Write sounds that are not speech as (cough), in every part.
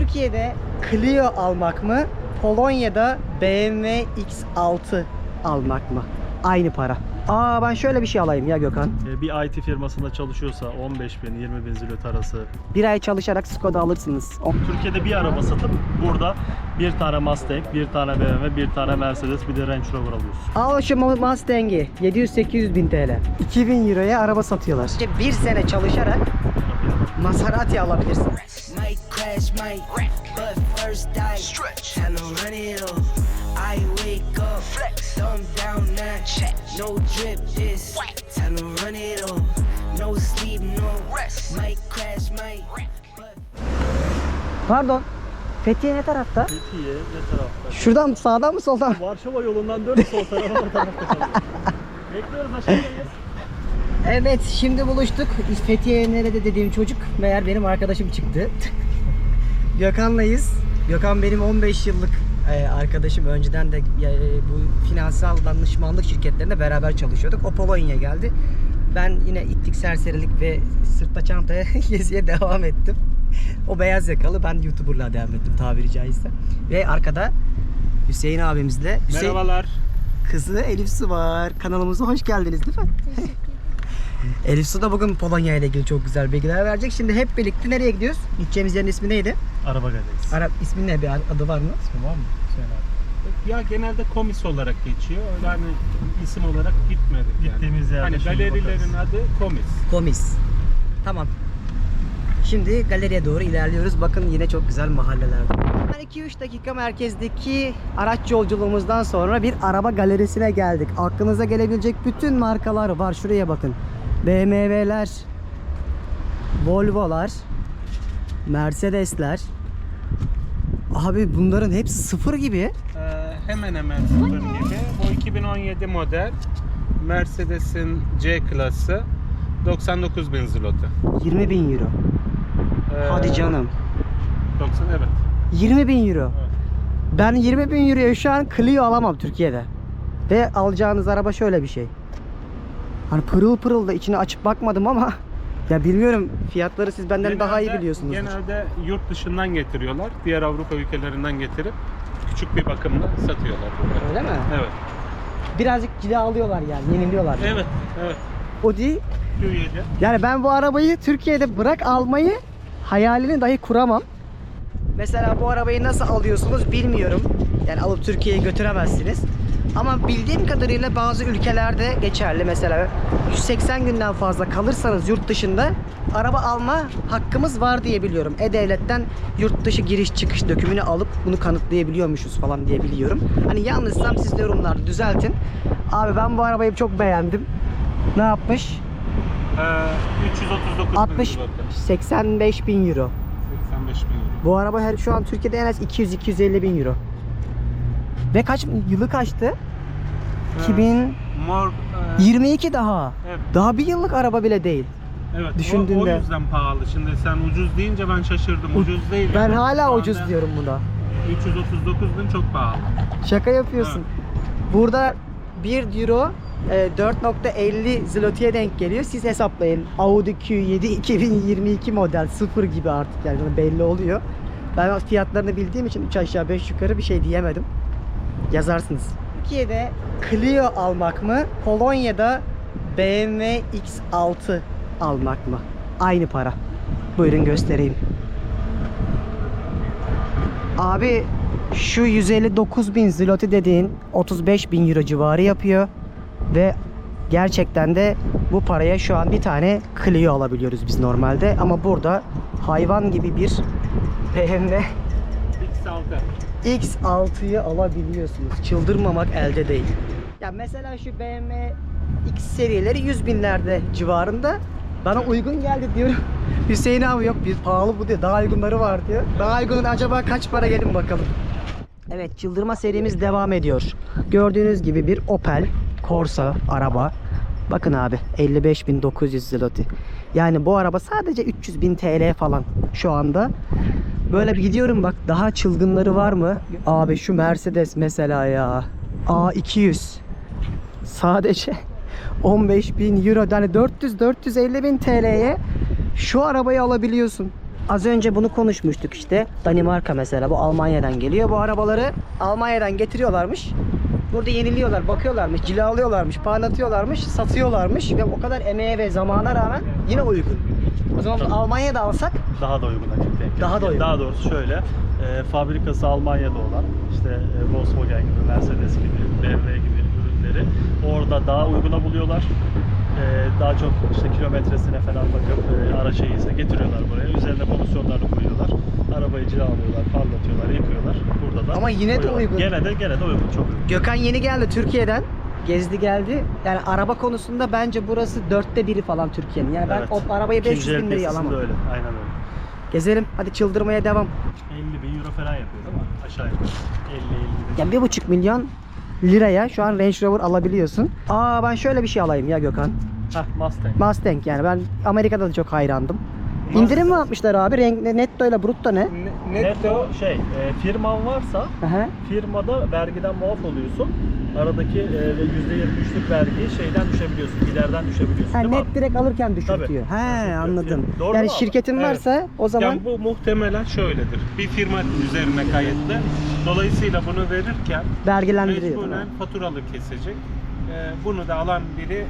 Türkiye'de Clio almak mı? Polonya'da BMW X6 almak mı? Aynı para. Aa ben şöyle bir şey alayım ya Gökhan. E, Bir IT firmasında çalışıyorsa 15 bin 20 bin zilot arası. Bir ay çalışarak Skoda alırsınız. O- Türkiye'de bir araba satıp burada bir tane Mustang, bir tane BMW, bir tane Mercedes, bir de Range Rover alıyorsun. Al şu Mustang'i 700-800 bin TL. 2000 euroya araba satıyorlar. İşte bir sene çalışarak Maserati alabilirsin. Might crash, might wreck, but first I stretch. Time to run it off. I wake up, flex, thumb down now, check. No drip, this time to run it off. No sleep, no rest. Might crash, might wreck, but Pardon. Fethiye ne tarafta? Fethiye ne tarafta? Şuradan sağdan mı soldan mı? Varşova yolundan dön sol tarafa o tarafta. (laughs) Bekliyoruz aşağıdayız. Evet şimdi buluştuk. Fethiye nerede dediğim çocuk meğer benim arkadaşım çıktı. (laughs) Gökhan'layız. Gökhan benim 15 yıllık e, arkadaşım. Önceden de e, bu finansal danışmanlık şirketlerinde beraber çalışıyorduk. O Polonya'ya geldi. Ben yine itlik serserilik ve sırtta çantaya (laughs) geziye devam ettim. O beyaz yakalı ben YouTuber'la devam ettim tabiri caizse. Ve arkada Hüseyin abimizle Hüseyin, Merhabalar. Kızı Elif Su var. Kanalımıza hoş geldiniz değil mi? Elif Su da bugün Polonya ile ilgili çok güzel bilgiler verecek. Şimdi hep birlikte nereye gidiyoruz? Gideceğimiz yerin ismi neydi? Araba galerisi. Arap ismi ne bir adı var mı? İsmi var mı? Söyle abi. Ya genelde komis olarak geçiyor. Öyle hani isim olarak gitmedik yani. Gittiğimiz yerde Hani şimdi galerilerin bakarız. adı komis. Komis. Tamam. Şimdi galeriye doğru ilerliyoruz. Bakın yine çok güzel mahalleler var. 2-3 dakika merkezdeki araç yolculuğumuzdan sonra bir araba galerisine geldik. Aklınıza gelebilecek bütün markalar var. Şuraya bakın. BMW'ler, Volvo'lar, Mercedes'ler. Abi bunların hepsi sıfır gibi. Ee, hemen hemen sıfır gibi. Bu 2017 model Mercedes'in C klası 99 bin zloty. 20 bin euro. Ee, Hadi canım. 90 evet. 20 bin euro. Evet. Ben 20 bin euroya şu an Clio alamam Türkiye'de. Ve alacağınız araba şöyle bir şey. Hani pırıl pırıl da içine açıp bakmadım ama (laughs) ya bilmiyorum fiyatları siz benden daha iyi Genelde- biliyorsunuz. Genelde yurt dışından getiriyorlar. Diğer Avrupa ülkelerinden getirip küçük bir bakımla satıyorlar. bunları. Öyle mi? Evet. Birazcık cila alıyorlar yani, yeniliyorlar. Evet. Evet. O değil. Q7. Yani ben bu arabayı Türkiye'de bırak almayı hayalini dahi kuramam. Mesela bu arabayı nasıl alıyorsunuz bilmiyorum. Yani alıp Türkiye'ye götüremezsiniz. Ama bildiğim kadarıyla bazı ülkelerde geçerli. Mesela 180 günden fazla kalırsanız yurt dışında araba alma hakkımız var diye biliyorum. E-Devlet'ten yurt dışı giriş çıkış dökümünü alıp bunu kanıtlayabiliyormuşuz falan diye biliyorum. Hani yanlışsam siz de yorumlarda düzeltin. Abi ben bu arabayı çok beğendim. Ne yapmış? Ee, 339 bin 60 zloty. 85 bin euro. 85 bin euro. Bu araba her şu an Türkiye'de en az 200-250 bin euro. Ve kaç yılı kaçtı? 2022 Mor, e, daha. evet, Daha bir yıllık araba bile değil. evet. O, Düşündüğünde- o yüzden pahalı. Şimdi sen ucuz deyince ben şaşırdım. Ucuz değil. Ben yani. hala Şu ucuz diyorum buna. 339 bin çok pahalı. Şaka yapıyorsun. Burada 1 euro e, 4.50 zloty'ye denk geliyor. Siz hesaplayın. Audi Q7 2022 model sıfır gibi artık yani belli oluyor. Ben fiyatlarını bildiğim için 3 aşağı 5 yukarı bir şey diyemedim. Yazarsınız. Türkiye'de Clio almak mı? Polonya'da BMW X6 almak mı? Aynı para. Buyurun göstereyim. Abi şu 159 bin zloty dediğin 35 bin euro civarı yapıyor. Ve gerçekten de bu paraya şu an bir tane Clio alabiliyoruz biz normalde. Ama burada hayvan gibi bir BMW X6. X6'yı alabiliyorsunuz. Çıldırmamak elde değil. Ya mesela şu BMW X serileri 100 binlerde civarında. Bana uygun geldi diyorum. (laughs) Hüseyin abi yok bir pahalı bu diyor. Daha uygunları var diyor. Daha uygun acaba kaç para gelin bakalım. Evet çıldırma serimiz devam ediyor. Gördüğünüz gibi bir Opel Corsa araba. Bakın abi 55.900 zloty. Yani bu araba sadece 300.000 TL falan şu anda. Böyle bir gidiyorum bak daha çılgınları var mı? Abi şu Mercedes mesela ya. A200. Sadece (laughs) 15 bin euro yani 400-450 bin TL'ye şu arabayı alabiliyorsun. Az önce bunu konuşmuştuk işte. Danimarka mesela bu Almanya'dan geliyor. Bu arabaları Almanya'dan getiriyorlarmış. Burada yeniliyorlar, bakıyorlarmış, cilalıyorlarmış, parlatıyorlarmış, satıyorlarmış ve o kadar emeğe ve zamana rağmen yine uygun. O zaman Tabii. Almanya'da alsak Daha da denk geliyor. Daha da. Daha doğrusu şöyle, e, fabrikası Almanya'da olan işte e, Volkswagen gibi, Mercedes gibi, BMW gibi ürünleri orada daha uyguna buluyorlar. E, daha çok işte kilometresine falan bakıp e, araç iyiyse getiriyorlar buraya. Üzerine pozisyonlarını koyuyorlar. Arabayı cilalıyorlar, parlatıyorlar, yıkıyorlar. Burada da Ama yine de koyuyorlar. uygun. Gene de gene de uygun, çok uygun. Gökhan yeni geldi Türkiye'den. Gezdi geldi. Yani araba konusunda bence burası dörtte biri falan Türkiye'nin. Yani ben Evet. o arabayı 500 İkinci el bin liraya piyasasında alamam. öyle, aynen öyle. Gezelim. Hadi çıldırmaya devam. 50 bin euro falan yapıyor değil mi? Aşağı yukarı. 50 50 bin. Yani bir buçuk milyon liraya şu an Range Rover alabiliyorsun. Aa ben şöyle bir şey alayım ya Gökhan. Hah Mustang. Mustang yani ben Amerika'da da çok hayrandım. İndirim mi yapmışlar abi? Renk ne- netto ile brutto ne? Ne- Netto şey, e, firman varsa Aha. firmada vergiden muaf oluyorsun. Aradaki e, ve %23'lük vergiyi şeyden düşebiliyorsun, giderden düşebiliyorsun Ha, değil mi net direkt alırken düşürtüyor. Tabii. He Düşürtüyor. anladım. Doğru mu yani abi? şirketin varsa o zaman Yani bu muhtemelen şöyledir. Bir firma üzerine kayıtlı. Dolayısıyla bunu verirken vergilendiriyor. mecburen faturalı kesecek. Ee, bunu da alan biri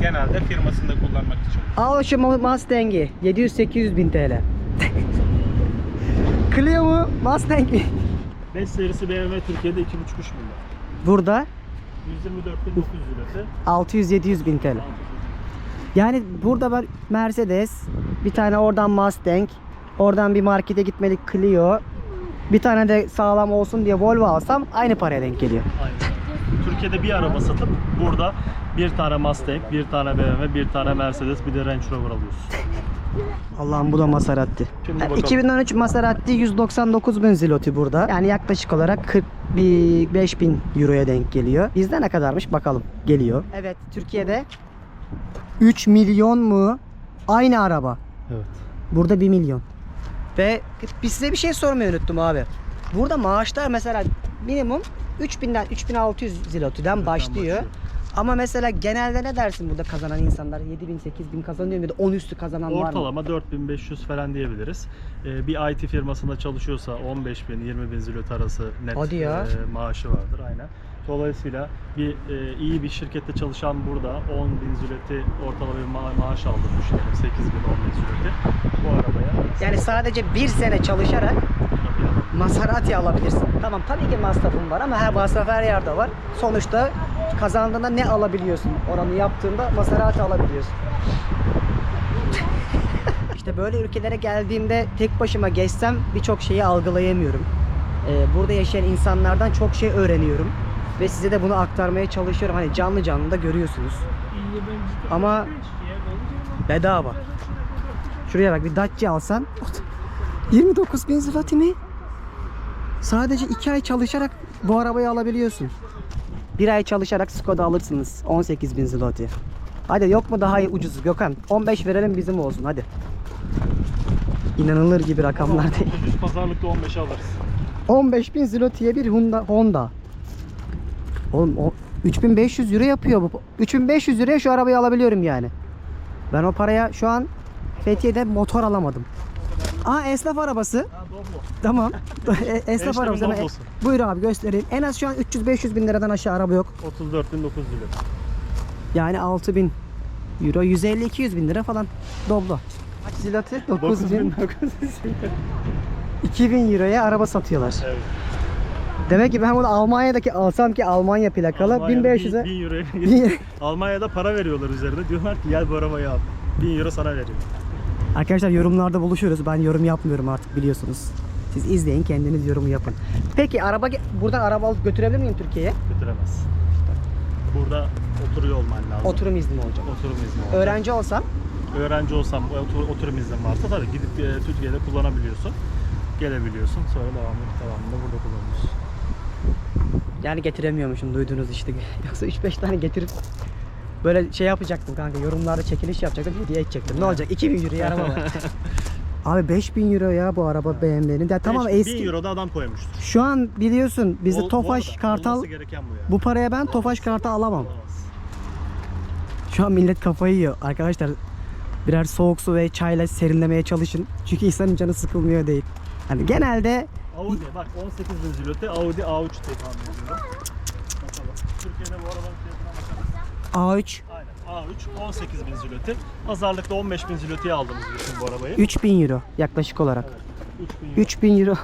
genelde firmasında kullanmak için. Al şu Mu- Mustang'i 700-800 bin TL. Clio mu Mustang mi? 5 serisi BMW Türkiye'de 2,5-3 milyon. Burada 124.900 lirası. 600-700 bin TL. Yani burada ben Mercedes, bir tane oradan Mustang, oradan bir markete gitmelik Clio, bir tane de sağlam olsun diye Volvo alsam aynı paraya denk geliyor. Aynen. Türkiye'de bir araba satıp burada bir tane Mustang, bir tane BMW, bir tane Mercedes, bir de Range Rover alıyorsun. Allah'ım bu da Maserati. Yani bakalım. 2013 Maserati 199 bin zloty burada. Yani yaklaşık olarak 45 bin euroya denk geliyor. Bizde ne kadarmış bakalım. Geliyor. Evet Türkiye'de 3 milyon mu? Aynı araba. Evet. Burada 1 milyon. Ve biz size bir şey sormayı unuttum abi. Burada maaşlar mesela minimum 3000'den 3600 zloty'den başlıyor. başlıyor. Ama mesela genelde ne dersin burada kazanan insanlar 7000 8000 kazanıyor mu ya da 10 üstü kazanan var mı? Ortalama 4500 falan diyebiliriz. Ee, bir IT firmasında çalışıyorsa 15 bin 20 bin zilot arası net Hadi ya. e, maaşı vardır aynen. Dolayısıyla bir e, iyi bir şirkette çalışan burada 10 bin ziloti ortalama bir ma- maaş aldı düşünelim 8 bin 10 bin ziloti bu arabaya. Yani sadece bir sene çalışarak Maserati alabilirsin. Tamam tabii ki masrafın var ama her masraf her yerde var. Sonuçta kazandığında ne alabiliyorsun? Oranı yaptığında Maserati alabiliyorsun. (laughs) işte böyle ülkelere geldiğimde tek başıma geçsem birçok şeyi algılayamıyorum. Ee, burada yaşayan insanlardan çok şey öğreniyorum. Ve size de bunu aktarmaya çalışıyorum. Hani canlı canlı da görüyorsunuz. Ama bedava. Şuraya bak bir Dacia alsan 29 bin zloty mi? Sadece 2 ay çalışarak bu arabayı alabiliyorsun. Bir ay çalışarak Skoda alırsınız. 18 bin zloty. Hadi yok mu daha iyi ucuzu Gökhan? 15 verelim bizim olsun hadi. İnanılır gibi rakamlar değil. Ucuz pazarlıkta 15 alırız. 15 bin zloty'ye bir Honda. Honda. Oğlum o 3500 euro yapıyor bu. 3500 liraya şu arabayı alabiliyorum yani. Ben o paraya şu an Fethiye'de motor alamadım. Aa esnaf arabası. Tamam. Esnaf arabası. ama-. Buyur abi göstereyim. En az şu an 300-500 bin liradan aşağı araba yok. 34.900 zilot. Yani 6 bin euro. 150-200 bin lira falan. Doblo. Kaç zloty? 9 bin. 2000 euroya araba satıyorlar. Evet. Demek ki ben bunu Almanya'daki alsam ki Almanya plakalı Almanya'da 1500'e 1000 euroya (laughs) Almanya'da para veriyorlar üzerine. Diyorlar ki gel bu arabayı al. 1000 euro sana veriyor. Arkadaşlar yorumlarda buluşuruz. Ben yorum yapmıyorum artık biliyorsunuz. Siz izleyin kendiniz yorumu yapın. Peki araba buradan araba alıp götürebilir miyim Türkiye'ye? Götüremez. Burada oturuyor olman lazım. Oturum izni olacak? Oturum izni olacak. Öğrenci olsam Öğrenci olsam otur, oturum iznin varsa tabii gidip e, Türkiye'de kullanabiliyorsun. Gelebiliyorsun. Sonra devamlı, devamında burada kullanıyorsun. yani getiremiyormuşum duyduğunuz işte. (laughs) Yoksa 3-5 tane getirip böyle şey yapacaktım kanka yorumlarda çekiliş yapacaktım hediye edecektim. Ne olacak 2000 euro araba var. (laughs) Abi 5000 euro ya bu araba BMW'nin. Ya tamam 1000 eski. Euro'da adam koymuştur. Şu an biliyorsun bizde Ol- Tofaş arada Kartal olması gereken bu yani. bu paraya ben Tofaş Kartal alamam. Olamaz. Şu an millet kafayı yiyor arkadaşlar. birer soğuk su ve çayla serinlemeye çalışın. Çünkü insanın canı sıkılmıyor değil. Hani genelde Audi bak 18 bin zloty Audi A3 diye tahmin ediyorum. Bakalım. Türkiye'de bu arabanın fiyatına bakalım. A3 Aynen A3 18 bin zloty. Pazarlıkta 15 bin zloty'ye aldığımız düşün bu arabayı. 3000 euro yaklaşık olarak. 3 bin euro. 3000 euro.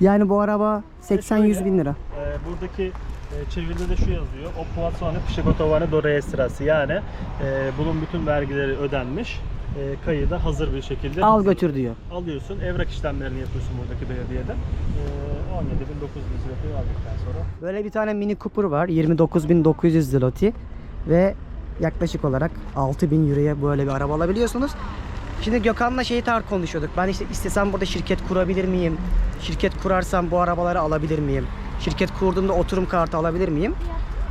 Yani bu araba 80-100 bin lira. Ee, buradaki e, çeviride de şu yazıyor. Opłacone przygotowane do rejestracji. Yani e, bunun bütün vergileri ödenmiş. E, kayıda hazır bir şekilde Al götür diyor. alıyorsun. Evrak işlemlerini yapıyorsun buradaki belediyede. E, 17 bin 9 bin zloty aldıktan sonra. Böyle bir tane Mini Cooper var. 29.900 zloty ve yaklaşık olarak 6000 euroya böyle bir araba alabiliyorsunuz. Şimdi Gökhan'la şeyi tar konuşuyorduk. Ben işte istesem burada şirket kurabilir miyim? Şirket kurarsam bu arabaları alabilir miyim? Şirket kurduğumda oturum kartı alabilir miyim?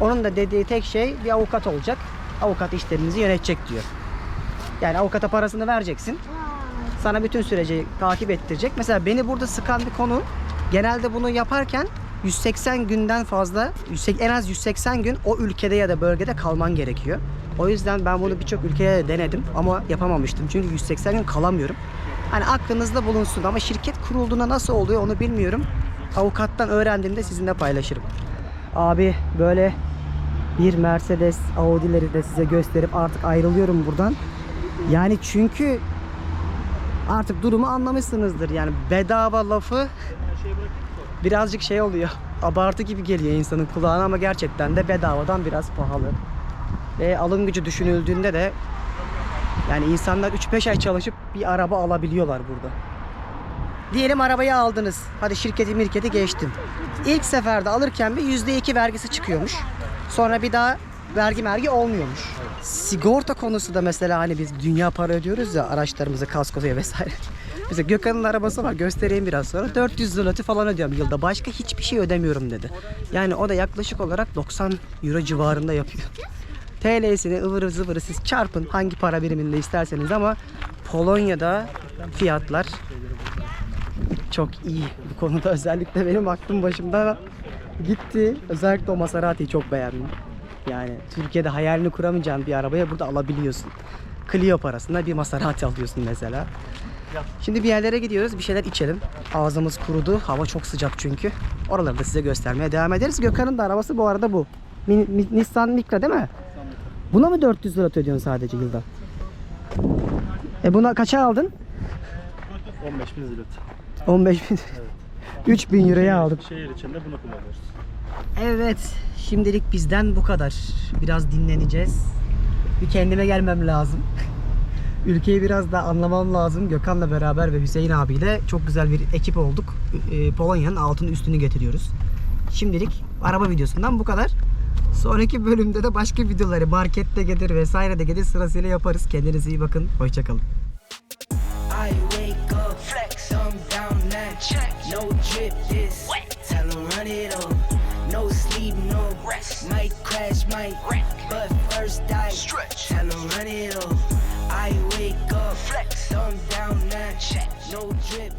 Onun da dediği tek şey bir avukat olacak. Avukat işlerinizi yönetecek diyor. Yani avukata parasını vereceksin. Sana bütün süreci takip ettirecek. Mesela beni burada sıkan bir konu genelde bunu yaparken 180 günden fazla, 180 en az 180 gün o ülkede ya da bölgede kalman gerekiyor. O yüzden ben bunu birçok ülkeye de denedim ama yapamamıştım. Çünkü 180 gün kalamıyorum. Hani aklınızda bulunsun ama şirket kurulduğunda nasıl oluyor onu bilmiyorum. Avukattan öğrendiğimde sizinle paylaşırım. Abi böyle bir Mercedes Audi'leri de size gösterip artık ayrılıyorum buradan. Yani çünkü artık durumu anlamışsınızdır. Yani bedava lafı birazcık şey oluyor. Abartı gibi geliyor insanın kulağına ama gerçekten de bedavadan biraz pahalı. Ve alım gücü düşünüldüğünde de yani insanlar 3-5 ay çalışıp bir araba alabiliyorlar burada. Diyelim arabayı aldınız. Hadi şirketi mirketi geçtim. İlk seferde alırken bir %2 vergisi çıkıyormuş. Sonra bir daha vergi mergi olmuyormuş. Sigorta konusu da mesela hani biz dünya para ödüyoruz ya araçlarımıza kaskoya vesaire. Mesela Gökhan'ın arabası var göstereyim biraz sonra. 400 zloty falan ödüyorum yılda. Başka hiçbir şey ödemiyorum dedi. Yani o da yaklaşık olarak 90 euro civarında yapıyor. TL'sini ıvırı zıvırı siz çarpın hangi para biriminde isterseniz ama Polonya'da fiyatlar çok iyi. Bu konuda özellikle benim aklım başımda gitti. Özellikle o Maserati'yi çok beğendim. Yani Türkiye'de hayalini kuramayacağın bir arabaya burada alabiliyorsun. Clio parasına bir Maserati alıyorsun mesela. Şimdi bir yerlere gidiyoruz. Bir şeyler içelim. Ağzımız kurudu. Hava çok sıcak çünkü. Oraları da size göstermeye devam ederiz. Gökhan'ın da arabası bu arada bu. Min- Mi- Nissan Micra değil mi? Buna mı 400 lira ödüyorsun sadece yılda? E buna kaça aldın? 15 bin zloty. 15 bin. 3000 euroya aldım. Şehir içinde bunu kullanıyoruz. Evet. Şimdilik bizden bu kadar. Biraz dinleneceğiz. Bir kendime gelmem lazım. Ülkeyi biraz daha anlamam lazım. Gökhan'la beraber ve Hüseyin abiyle çok güzel bir ekip olduk. Ee, Polonya'nın altını üstünü getiriyoruz. Şimdilik araba videosundan bu kadar. Sonraki bölümde de başka videoları markette gelir vesaire de gelir sırasıyla yaparız. Kendinize iyi bakın. Hoşçakalın. Might crash, might wreck, but first I stretch. Tell 'em run it up. I wake up, flex, I'm down now. Check, no drip